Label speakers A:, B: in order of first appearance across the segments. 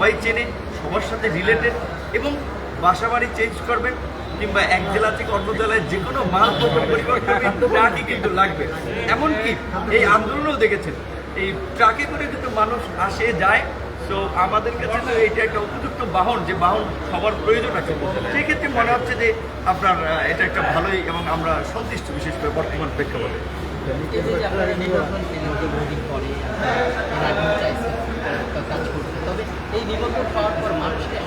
A: সবাই চেনে, সবার সাথে রিলেটেড এবং বাসা বাড়ি চেঞ্জ করবেন কিংবা এক জেলা থেকে অন্য জেলায় যে কোনো মাল পরিবর্তন ট্রাকই কিন্তু লাগবে। এমনকি এই আন্দোলনও দেখেছেন, এই ট্রাকে করে কিন্তু মানুষ আসে, যায়। তো আমাদের কাছে তো এটা একটা উপযুক্ত বাহন, যে বাহন সবার প্রয়োজন আছে। সেই ক্ষেত্রে মনে হচ্ছে যে আপনার এটা একটা ভালোই এবং আমরা সন্তুষ্ট বিশেষ করে বর্তমান প্রেক্ষাপটে।
B: মানুষকে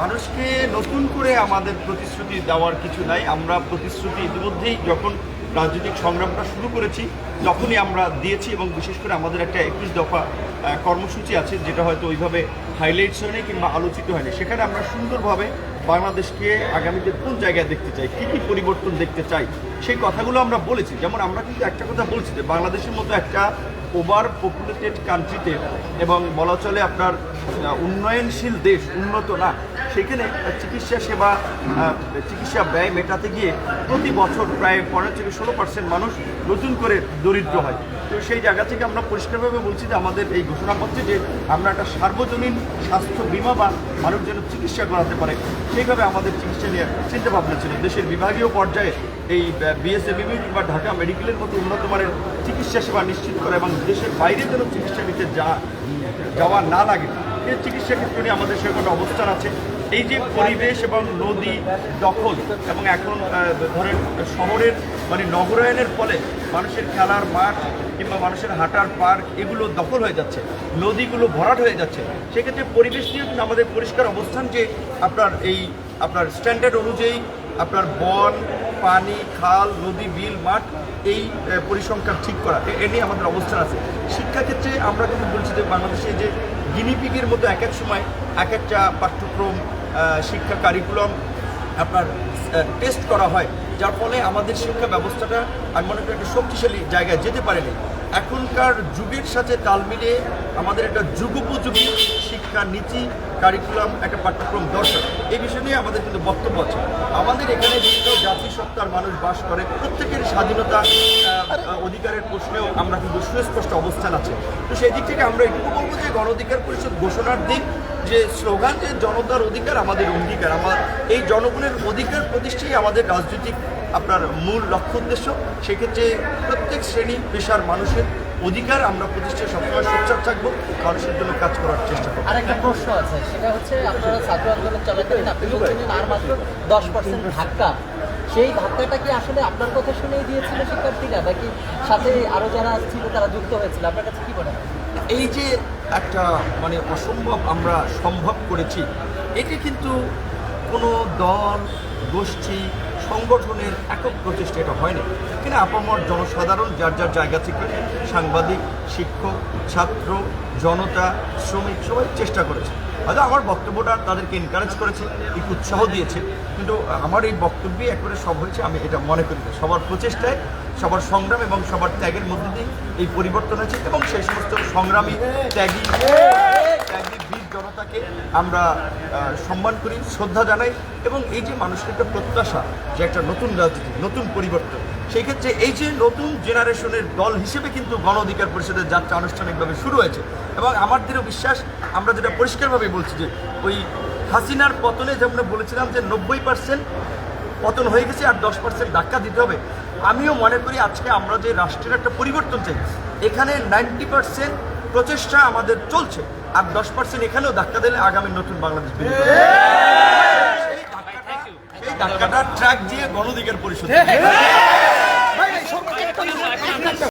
A: মানুষকে নতুন করে আমাদের প্রতিশ্রুতি দেওয়ার কিছু নাই। আমরা প্রতিশ্রুতি ইতিমধ্যেই যখন রাজনৈতিক সংগ্রামটা শুরু করেছি, তখনই আমরা দিয়েছি এবং বিশেষ করে আমাদের একটা একুশ দফা কর্মসূচি আছে, যেটা হয়তো ওইভাবে হাইলাইটস হয়নি কিংবা আলোচিত হয়নি। সেখানে আমরা সুন্দরভাবে বাংলাদেশকে আগামীতে কোন জায়গায় দেখতে চাই, কী কী পরিবর্তন দেখতে চাই, সেই কথাগুলো আমরা বলেছি। যেমন আমরা কিন্তু একটা কথা বলছি যে বাংলাদেশের মতো একটা ওভার পপুলেটেড কান্ট্রিতে এবং বলা চলে আপনার উন্নয়নশীল দেশ, উন্নত না, সেখানে চিকিৎসা সেবা চিকিৎসা ব্যয় মেটাতে গিয়ে প্রতি বছর প্রায় পনেরো থেকে ষোলো পার্সেন্ট মানুষ নতুন করে দরিদ্র হয়। তো সেই জায়গা থেকে আমরা পরিষ্কারভাবে বলছি যে আমাদের এই ঘোষণাপত্রে যে আমরা একটা সার্বজনীন স্বাস্থ্য বিমা বা মানুষ যেন চিকিৎসা করাতে পারে। সেইভাবে আমাদের চিকিৎসা নিয়ে চিন্তা ভাবনা ছিল। দেশের বিভাগীয় পর্যায়ে এই বিএসএবিবি কিংবা ঢাকা মেডিকেলের মতো উন্নত মানের চিকিৎসা সেবা নিশ্চিত করা এবং দেশের বাইরে যেন চিকিৎসা নিতে যা, যাওয়া না লাগে, এই চিকিৎসা ক্ষেত্রে নিয়ে আমাদের সেরকম একটা অবস্থান আছে। এই যে পরিবেশ এবং নদী দখল এবং এখন ধরেন শহরের মানে নগরায়নের ফলে মানুষের খেলার মাঠ কিংবা মানুষের হাঁটার পার্ক এগুলো দখল হয়ে যাচ্ছে, নদীগুলো ভরাট হয়ে যাচ্ছে। সেক্ষেত্রে পরিবেশ নিয়ে আমাদের পরিষ্কার অবস্থান যে আপনার এই, আপনার স্ট্যান্ডার্ড অনুযায়ী আপনার বন, পানি, খাল, নদী, বিল, মাঠ এই পরিসংখ্যান ঠিক করা। এ- নিয়ে আমাদের অবস্থান আছে। শিক্ষাক্ষেত্রে আমরা কিন্তু বলছি যে বাংলাদেশে যে গিনিপিগের মতো এক এক সময় এক একটা পাঠ্যক্রম শিক্ষা কারিকুলাম আপনার টেস্ট করা হয়। যার ফলে আমাদের শিক্ষা ব্যবস্থাটা আমি মনে করি একটা শক্তিশালী জায়গায় যেতে পারেনি। এখনকার যুগের সাথে তাল মিলিয়ে আমাদের একটা যুগোপযোগী শিক্ষা নীতি কারিকুলাম একটা পাঠ্যক্রম দরকার। এই বিষয় নিয়ে আমাদের কিন্তু বক্তব্য আছে। আমাদের এখানে বিভিন্ন জাতিসত্তার মানুষ বাস করে। প্রত্যেকের স্বাধীনতা অধিকারের প্রশ্নেও আমরা কিন্তু সুস্পষ্ট অবস্থান আছে। তো সেই দিক থেকে আমরা এটুকু বলব যে গণ অধিকার পরিষদ ঘোষণার দিক যে স্লোগান যে জনতার অধিকার, আমাদের অঙ্গীকার। আমার এই জনগণের অধিকার প্রতিষ্ঠাই আমাদের রাজনৈতিক আপনার মূল লক্ষ্য উদ্দেশ্য সেক্ষেত্রে প্রত্যেক শ্রেণি পেশার মানুষের অধিকার আমরা প্রতিষ্ঠায় সবসময় সোচ্চার থাকব মানুষের জন্য কাজ করার চেষ্টা করব।
B: আর একটা প্রশ্ন আছে সেটা হচ্ছে আপনারা ছাত্র আন্দোলন চলাকালীন আপনি বলছিলেন আর মাত্র দশ পার্সেন্ট ধাক্কা। সেই ধাক্কাটা কি আসলে আপনার কথা শুনেই দিয়েছিল শিক্ষার্থীরা নাকি সাথে আরও যারা ছিল তারা যুক্ত হয়েছিল? আপনার কাছে কি মনে হয়?
A: এই যে একটা মানে অসম্ভব আমরা সম্ভব করেছি এটি কিন্তু কোনো দল গোষ্ঠী সংগঠনের একক প্রচেষ্টা, এটা হয়নি এখানে আপামর জনসাধারণ, যার যার জায়গা থেকে সাংবাদিক, শিক্ষক, ছাত্র, জনতা, শ্রমিক সবাই চেষ্টা করেছে হয়তো আমার বক্তব্যটা তাদেরকে এনকারেজ করেছে, একটু উৎসাহ দিয়েছে, কিন্তু আমার এই বক্তব্যে একবারে সব হয়েছে, আমি এটা মনে করি। সবার প্রচেষ্টায়, সবার সংগ্রাম এবং সবার ত্যাগের মধ্যে দিয়ে এই পরিবর্তন হয়েছে এবং সেই সমস্ত সংগ্রামী ত্যাগী জনতাকে আমরা সম্মান করি, শ্রদ্ধা জানাই এবং এই যে মানুষের একটা প্রত্যাশা যে একটা নতুন রাজনীতি, নতুন পরিবর্তন, সেই ক্ষেত্রে এই যে নতুন জেনারেশনের দল হিসেবে কিন্তু গণ অধিকার পরিষদের যাত্রা আনুষ্ঠানিকভাবে শুরু হয়েছে এবং আমার দৃঢ় বিশ্বাস, আমরা যেটা পরিষ্কারভাবে বলছি যে ওই হাসিনার পতনে যেমন বলেছিলাম যে নব্বই পার্সেন্ট পতন হয়ে গেছে আর দশ পার্সেন্ট ধাক্কা দিতে হবে, আমিও মনে করি আজকে আমরা যে রাষ্ট্রের একটা পরিবর্তন চাই এখানে নাইনটি পার্সেন্ট প্রচেষ্টা আমাদের চলছে। আর দশ পার্সেন্ট এখানেও ধাক্কা দিলে আগামী নতুন বাংলাদেশ সেই ধাক্কাটা- ট্র্যাক দিয়ে গণদিকের পরিষদ।